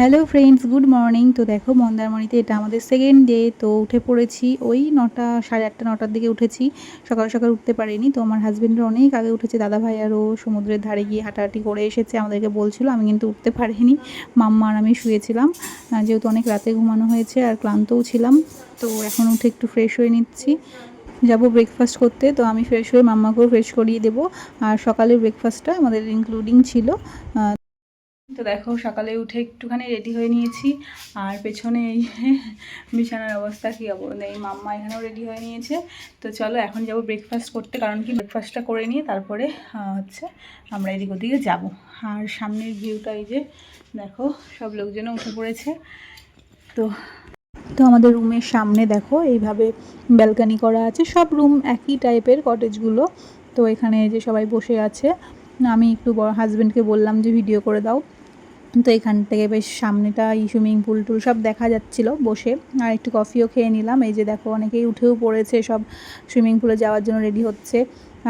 Hello friends, good morning. তো দেখো, মন্দারমণিতে এটা আমাদের সেকেন্ড ডে, তো উঠে পড়েছি ওই নটা, সাড়ে আটটা, নটার দিকে উঠেছি। সকাল সকাল উঠতে পারিনি, তো আমার হাজব্যান্ডের অনেক আগে উঠেছে দাদা ভাই আরও সমুদ্রের ধারে গিয়ে হাঁটাহাঁটি করে এসেছে, আমাদেরকে বলছিল, আমি কিন্তু উঠতে পারিনি। মাম্মা আর আমি শুয়েছিলাম যেহেতু অনেক রাতে ঘুমানো হয়েছে আর ক্লান্তও ছিলাম, তো এখন উঠে একটু ফ্রেশ হয়ে নিচ্ছি। যাব ব্রেকফাস্ট করতে, তো আমি ফ্রেশ হয়ে মাম্মাকেও ফ্রেশ করিয়ে দেবো। আর সকালের ব্রেকফাস্টটা আমাদের ইনক্লুডিং ছিল তো দেখো, সকালে উঠে একটুখানি রেডি হয়ে নিয়েছি। আর পেছনে এই বিছানার অবস্থা কী অবস্থা এই মাম্মা এখানেও রেডি হয়ে নিয়েছে। তো চলো, এখন যাব ব্রেকফাস্ট করতে, কারণ কি ব্রেকফাস্টটা করে নিয়ে তারপরে হচ্ছে আমরা এদিক ওদিকে যাব। আর সামনের ভিউটা এই যে, দেখো, সব লোকজনও উঠে পড়েছে। তো তো আমাদের রুমের সামনে দেখো, এইভাবে ব্যালকানি করা আছে। সব রুম একই টাইপের কটেজগুলো তো এখানে যে সবাই বসে আছে। আমি একটু হাজব্যান্ডকে বললাম যে, ভিডিও করে দাও। তো এখান থেকে বেশ সামনেটা এই সুইমিং পুল টুল সব দেখা যাচ্ছিল বসে। আর একটু কফিও খেয়ে নিলাম। এই যে দেখো, অনেকেই উঠেও পড়েছে, সব সুইমিং পুলে যাওয়ার জন্য রেডি হচ্ছে।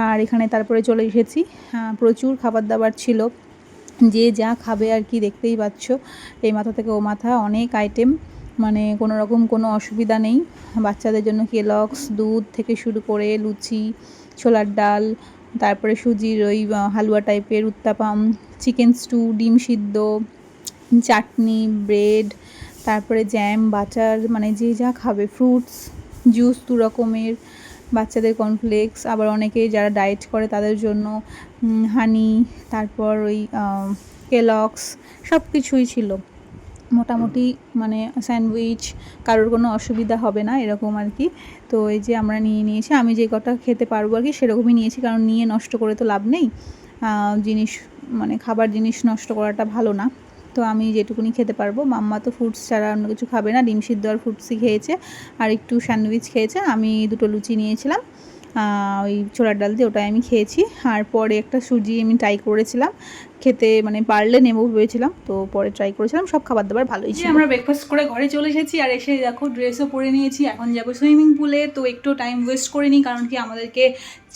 আর এখানে তারপরে চলে এসেছি। প্রচুর খাবার দাবার ছিল। যে যা খাবে আর কি দেখতেই পাচ্ছ। এই মাথা থেকে ও মাথা, অনেক আইটেম মানে কোনো রকম কোনো অসুবিধা নেই। বাচ্চাদের জন্য কেলক্স দুধ থেকে শুরু করে লুচি, ছোলার ডাল তারপরে সুজির ওই হালুয়া টাইপের উত্তাপাম চিকেন স্টু ডিম সিদ্ধ, চাটনি ব্রেড তারপরে জ্যাম বাটার মানে যে যা খাবে ফ্রুটস জুস দু রকমের, বাচ্চাদের কর্নফ্লেক্স আবার অনেকে যারা ডায়েট করে তাদের জন্য হানি তারপর ওই কেলক্স সব কিছুই ছিল। মোটামুটি মানে স্যান্ডউইচ, কারোর কোনো অসুবিধা হবে না, এরকম আর কি। তো এই যে আমরা নিয়ে নিয়েছি, আমি যে কটা খেতে পারব আর কি, সেরকমই নিয়েছি, কারণ নিয়ে নষ্ট করে তো লাভ নেই। জিনিস মানে খাবার জিনিস নষ্ট করাটা ভালো না। তো আমি যেটুকুনি খেতে পারব, মাম্মা তো ফ্রুটস ছাড়া অন্য কিছু খাবে না, ডিম সিদ্ধ আর ফ্রুটসই খেয়েছে, আর একটু স্যান্ডউইচ খেয়েছে, আমি দুটো লুচি নিয়েছিলাম। ওই ছোলার ডাল দিয়ে ওটাই আমি খেয়েছি। আর পরে একটা সুজি আমি ট্রাই করেছিলাম খেতে মানে পারলে নেব ভেবেছিলাম তো পরে ট্রাই করেছিলাম সব খাবার দাবার ভালোই ছিল। আমরা ব্রেকফাস্ট করে ঘরে চলে এসেছি আর এসে দেখো ড্রেসও পরে নিয়েছি এখন যাব সুইমিং পুলে তো একটু টাইম ওয়েস্ট করে নিই কারণ কি আমাদেরকে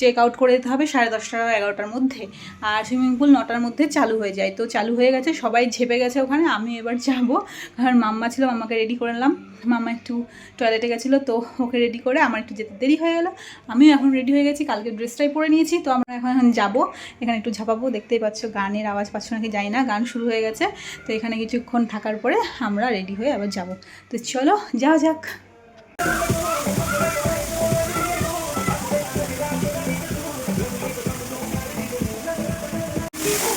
চেক আউট করে দিতে হবে সাড়ে দশটা এগারোটার মধ্যে। আর সুইমিং পুল নটার মধ্যে চালু হয়ে যায় তো চালু হয়ে গেছে সবাই ঝেপে গেছে ওখানে আমি এবার যাব কারণ মাম্মা ছিল মাম্মাকে রেডি করে নিলাম। মাম্মা একটু টয়লেটে গেছিল তো ওকে রেডি করে আমার একটু যেতে দেরি হয়ে গেলো। আমিও এখন রেডি হয়ে গেছি কালকে ড্রেসটাই পরে নিয়েছি তো আমরা এখন এখন যাব এখানে একটু ঝাপাবো দেখতেই পাচ্ছ গানের আওয়াজ পাচ্ছ নাকি যাই না, গান শুরু হয়ে গেছে, তো এখানে কিছুক্ষণ থাকার পরে আমরা রেডি হয়ে আবার যাব। তো চলো, যাওয়া যাক।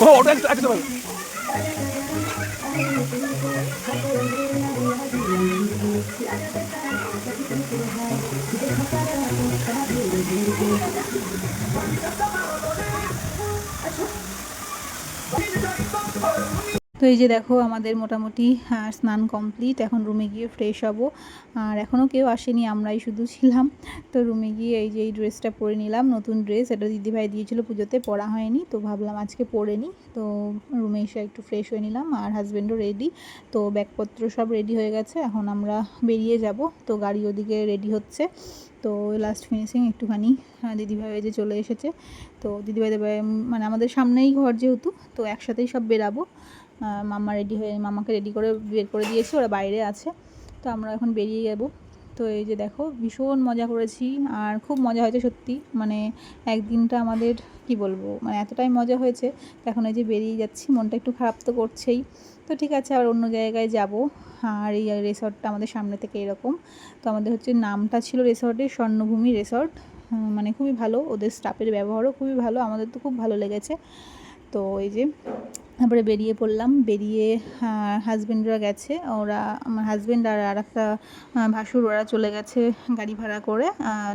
ও, ওটা একটা একটা দেবেন তো এই যে দেখো আমাদের মোটামুটি আহ, স্নান কমপ্লিট এখন রুমে গিয়ে ফ্রেশ হব। আর এখনও কেউ আসেনি আমরাই শুধু ছিলাম। তো রুমে গিয়ে এই যে এই ড্রেসটা পরে নিলাম নতুন ড্রেস এটা দিদিভাই দিয়েছিল পুজোতে পরা হয়নি তো ভাবলাম আজকে পরে নিই তো রুমে এসে একটু ফ্রেশ হয়ে নিলাম আর হাজব্যান্ডও রেডি তো ব্যাগপত্র সব রেডি হয়ে গেছে এখন আমরা বেরিয়ে যাব। তো গাড়ি ওদিকে রেডি হচ্ছে। তো লাস্ট ফিনিশিং একটুখানি দিদিভাই এই যে চলে এসেছে। তো দিদিভাই মানে আমাদের সামনেই ঘর যেহেতু তো একসাথেই সব বেরাবো। মাম্মা রেডি হয়ে মামাকে রেডি করে বের করে দিয়েছি, ওরা বাইরে আছে। তো আমরা এখন বেরিয়ে যাব। তো এই যে দেখো, ভীষণ মজা করেছি, আর খুব মজা হয়েছে সত্যি। মানে একদিনটা আমাদের, কি বলব মানে এতটাই মজা হয়েছে এখন এই যে বেরিয়ে যাচ্ছি, মনটা একটু খারাপ তো করছেই। তো ঠিক আছে, আবার অন্য জায়গায় যাব। আর এই রিসর্টটা আমাদের সামনে থেকে এরকম। তো আমাদের হচ্ছে নামটা ছিল রিসর্টের স্বর্ণভূমি রিসর্ট মানে খুবই ভালো, ওদের স্টাফের ব্যবহারও খুবই ভালো, আমাদের তো খুব ভালো লেগেছে। তো এই যে তারপরে বেরিয়ে পড়লাম। বেরিয়ে হাজব্যান্ডরা গেছে। ওরা, আমার হাজব্যান্ড আর আর একটা ভাসুর, ওরা চলে গেছে গাড়ি ভাড়া করে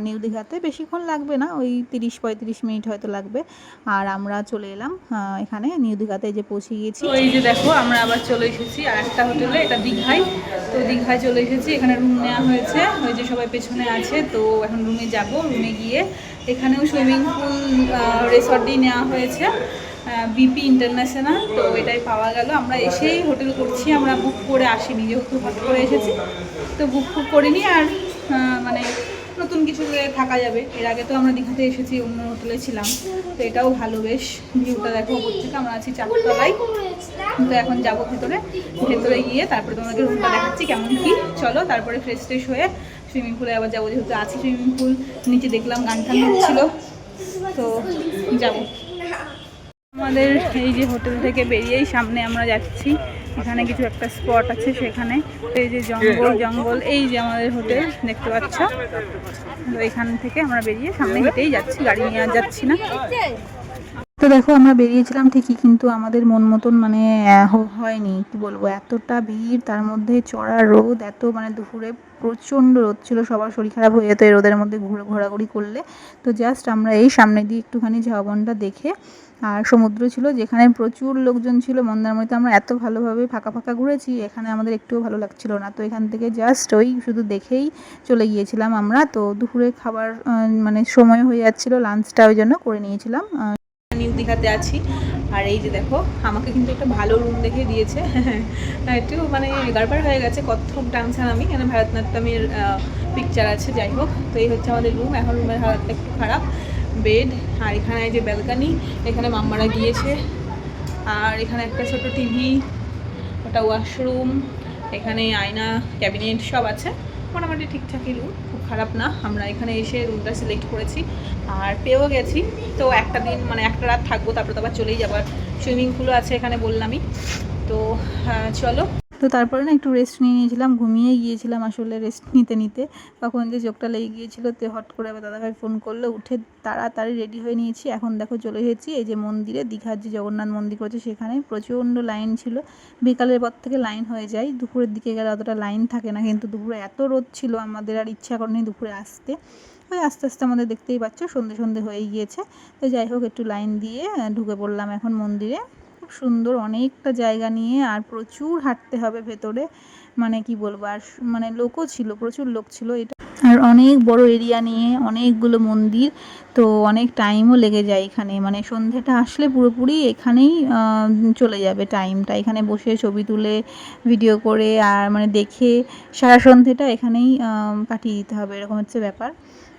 নিউ দীঘাতে। বেশিক্ষণ লাগবে না, ওই তিরিশ পঁয়ত্রিশ মিনিট হয়তো লাগবে। আর আমরা চলে এলাম এখানে নিউ দীঘাতে যে পৌঁছে গিয়েছি। এই যে দেখো, আমরা আবার চলে এসেছি আর একটা হোটেলে, এটা দীঘায়। তো দীঘায় চলে এসেছি, এখানে রুম নেওয়া হয়েছে। ওই যে সবাই পেছনে আছে, তো এখন রুমে যাব। রুমে গিয়ে এখানেও সুইমিং পুল রিসর্টই নেওয়া হয়েছে। বিপি ইন্টারন্যাশনাল তো এটাই পাওয়া গেল। আমরা এসেই হোটেল করছি, আমরা বুক করে আসিনি, যেহেতু হট করে এসেছি। তো বুক ফুক করিনি আর মানে নতুন কিছুতে থাকা যাবে। এর আগে তো আমরা দীঘাতে এসেছি, অন্য হোটেলে ছিলাম। তো এটাও ভালো বেশ। ভিউটা দেখো উপর থেকে, আমরা আছি চারতলায়। তো এখন যাব ভেতরে। ভেতরে গিয়ে তারপরে তোমাকে রুমটা দেখাচ্ছি কেমন কি। চলো তারপরে ফ্রেশ ট্রেশ হয়ে সুইমিং পুলে আবার যাব, যেহেতু আছে সুইমিং পুল নিচে দেখলাম গান টান হচ্ছিল। তো যাব। আমাদের এই যে হোটেল থেকে বেরিয়েই সামনে আমরা যাচ্ছি। এখানে কিছু একটা স্পট আছে সেখানে। এই যে জঙ্গল জঙ্গল, এই যে আমাদের হোটেল, দেখতে পাচ্ছ? তো এখান থেকে আমরা বেরিয়ে সামনে হেঁটেই যাচ্ছি, গাড়ি নিয়ে যাচ্ছি না। তো দেখো আমরা বেরিয়েছিলাম ঠিকই, কিন্তু আমাদের মন মতন মানে হয়নি। কি বলব? এতটা ভিড়, তার মধ্যে চড়া রোদ, এত মানে দুপুরে প্রচণ্ড রোদ ছিল, সবার শরীর খারাপ হয়ে যেত এই রোদের মধ্যে ঘুরে, ঘোরাঘুরি করলে। তো জাস্ট আমরা এই সামনে দিয়ে একটুখানি ঝাউবনটা দেখে, আর সমুদ্র ছিল যেখানে প্রচুর লোকজন ছিল, মন্দারমণিতে আমরা এত ভালোভাবে ফাঁকা ফাঁকা ঘুরেছি, এখানে আমাদের একটুও ভালো লাগছিল না। তো এখান থেকে জাস্ট ওই শুধু দেখেই চলে গিয়েছিলাম আমরা। তো দুপুরে খাবার মানে সময় হয়ে যাচ্ছিল লাঞ্চটা ওই জন্য করে নিয়েছিলাম। দীঘাতে আছি। আর এই যে দেখো, আমাকে কিন্তু একটা ভালো রুম দেখে দিয়েছে। একটু মানে গাড়বার হয়ে গেছে কত্থক ডান্সার আমি? এখানে ভারতনাট্যমের পিকচার আছে, যাই হোক। তো এই হচ্ছে আমাদের রুম এখন রুমের হালাতটা একটু খারাপ। বেড আর এখানে যে ব্যালকানি এখানে মাম্মারা গিয়েছে। আর এখানে একটা ছোট টিভি ওটা ওয়াশরুম এখানে আয়না ক্যাবিনেট সব আছে। মোটামুটি ঠিকঠাকই রুম খুব খারাপ না। আমরা এখানে এসে রুমটা সিলেক্ট করেছি, আর পেয়েও গেছি। তো একটা দিন মানে একটা রাত থাকব, তারপরে তো আবার চলেই যাবার সুইমিং পুলও আছে এখানে বললামই। তো চলো। তো তারপরে না একটু রেস্ট নিয়ে নিয়েছিলাম, ঘুমিয়ে গিয়েছিলাম আসলে রেস্ট নিতে নিতে। তখন যে চোখটা লেগে গিয়েছিল তো হট করে আবার দাদাভাই ফোন করল, উঠে তাড়াতাড়ি রেডি হয়ে নিয়েছি। এখন দেখো চলে এসেছি, এই যে মন্দিরে, দীঘার যে জগন্নাথ মন্দির করেছে সেখানে প্রচণ্ড লাইন ছিল। বিকালের পর থেকে লাইন হয়ে যায়, দুপুরের দিকে গেলে অতটা লাইন থাকে না, কিন্তু দুপুরে এত রোদ ছিল আমাদের আর ইচ্ছা করেনি দুপুরে আসতে। ওই আস্তে আস্তে আমাদের দেখতেই পাচ্ছ সন্ধে সন্ধে হয়ে গিয়েছে। তো যাই হোক, একটু লাইন দিয়ে ঢুকে পড়লাম এখন মন্দিরে। খুব সুন্দর অনেকটা জায়গা নিয়ে আর প্রচুর হাঁটতে হবে ভেতরে। মানে কি বলব, আর মানে লোকও ছিল, প্রচুর লোক ছিল এটা। আর অনেক বড় এরিয়া নিয়ে অনেকগুলো মন্দির, তো অনেক টাইমও লেগে যায় এখানে। মানে সন্ধেটা আসলে পুরোপুরি এখানেই চলে যাবে টাইমটা এখানে বসে ছবি তুলে ভিডিও করে, আর মানে দেখে সারা সন্ধেটা এখানেই কাটিয়ে দিতে হবে। এরকম হচ্ছে ব্যাপার।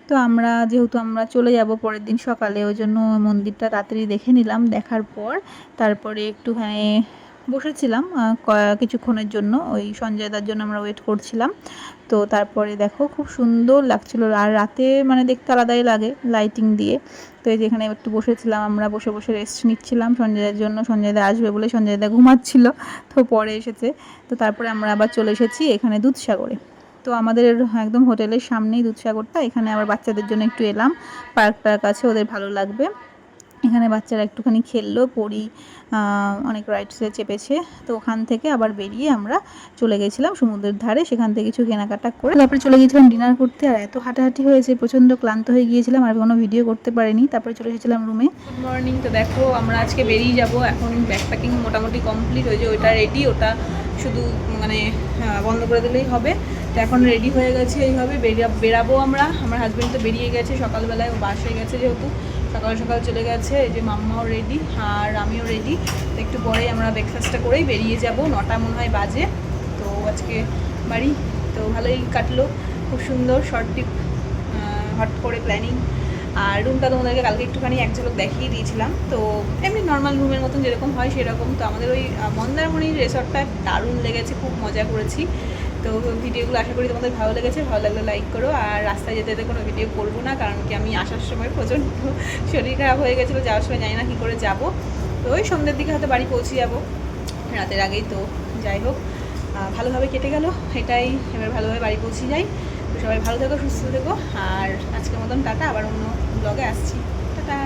তো আমরা যেহেতু আমরা চলে যাব পরের দিন সকালে, ওই জন্য মন্দিরটা তাড়াতাড়ি দেখে নিলাম, দেখার পর তারপরে একটুখানি বসেছিলাম ক- কিছুক্ষণের জন্য, ওই সঞ্জয়দার জন্য আমরা ওয়েট করছিলাম। তো তারপরে দেখো খুব সুন্দর লাগছিল, আর রাতে মানে দেখতে আলাদাই লাগে লাইটিং দিয়ে। তো এই যেখানে একটু বসেছিলাম, আমরা বসে বসে রেস্ট নিচ্ছিলাম সঞ্জয়ের জন্য সঞ্জয়দা আসবে বলে সঞ্জয়দা ঘুমাচ্ছিল, তো পরে এসেছে। তো তারপরে আমরা আবার চলে এসেছি এখানে দুধসাগরে। তো আমাদের একদম হোটেলের সামনেই দুধসাগরটা এখানে আবার বাচ্চাদের জন্য একটু এলাম। পার্ক টার্ক আছে ওদের ভালো লাগবে। এখানে বাচ্চারা একটুখানি খেললো আহ, অনেক রাইডসে চেপেছে। তো ওখান থেকে আবার বেরিয়ে আমরা চলে গেছিলাম সমুদ্রের ধারে। সেখান থেকে কিছু কেনাকাটা করে তারপরে চলে গিয়েছিলাম ডিনার করতে। আর এত হাঁটাহাঁটি হয়েছে প্রচণ্ড ক্লান্ত হয়ে গিয়েছিলাম। আর কোনো ভিডিও করতে পারিনি। তারপরে চলে এসেছিলাম রুমে গুড মর্নিং তো দেখো আমরা আজকে বেরিয়ে যাব। এখন ব্যাগ প্যাকিং মোটামুটি কমপ্লিট হয়েছে। ওইটা রেডি ওটা শুধু মানে বন্ধ করে দিলেই হবে। তো এখন রেডি হয়ে গেছে এইভাবে। বেরাবো আমরা। আমার হাজব্যান্ড তো বেরিয়ে গেছে, সকালবেলায় ও বাস হয়ে গেছে যেহেতু। সকাল সকাল চলে গেছে, এই যে মাম্মাও রেডি আর আমিও রেডি তো একটু পরেই আমরা ব্রেকফাস্টটা করেই বেরিয়ে যাব। নটা মনে হয় বাজে। তো আজকে বাড়ি। তো ভালোই কাটলো। খুব সুন্দর শর্ট টিপ হট করে প্ল্যানিং আর রুমটা তোমাদেরকে কালকে একটুখানি এক ঝলক দেখিয়ে দিয়েছিলাম। তো এমনি নর্মাল রুমের মতন যেরকম হয় সেরকম। তো আমাদের ওই মন্দারমণির রিসর্টটা দারুণ লেগেছে। খুব মজা করেছি। তো ভিডিওগুলো আশা করি তোমাদের ভালো লেগেছে, ভালো লাগলে লাইক করো আর রাস্তায় যেতে যেতে কোনো ভিডিও করব না, কারণ কি আমি আসার সময় প্রচণ্ড শরীর খারাপ হয়ে গেছিল, যাওয়ার সময় জানি না কী করে যাব। তো ওই সন্ধ্যের দিকে হয়তো বাড়ি পৌঁছে যাব, রাতের আগেই তো যাই হোক। ভালোভাবে কেটে গেল, এটাই এবার ভালোভাবে বাড়ি পৌঁছে যাই। তো সবাই ভালো থেকো, সুস্থ থেকো, আর আজকের মতন টাটা, আবার অন্য ব্লগে আসছি। টাটা।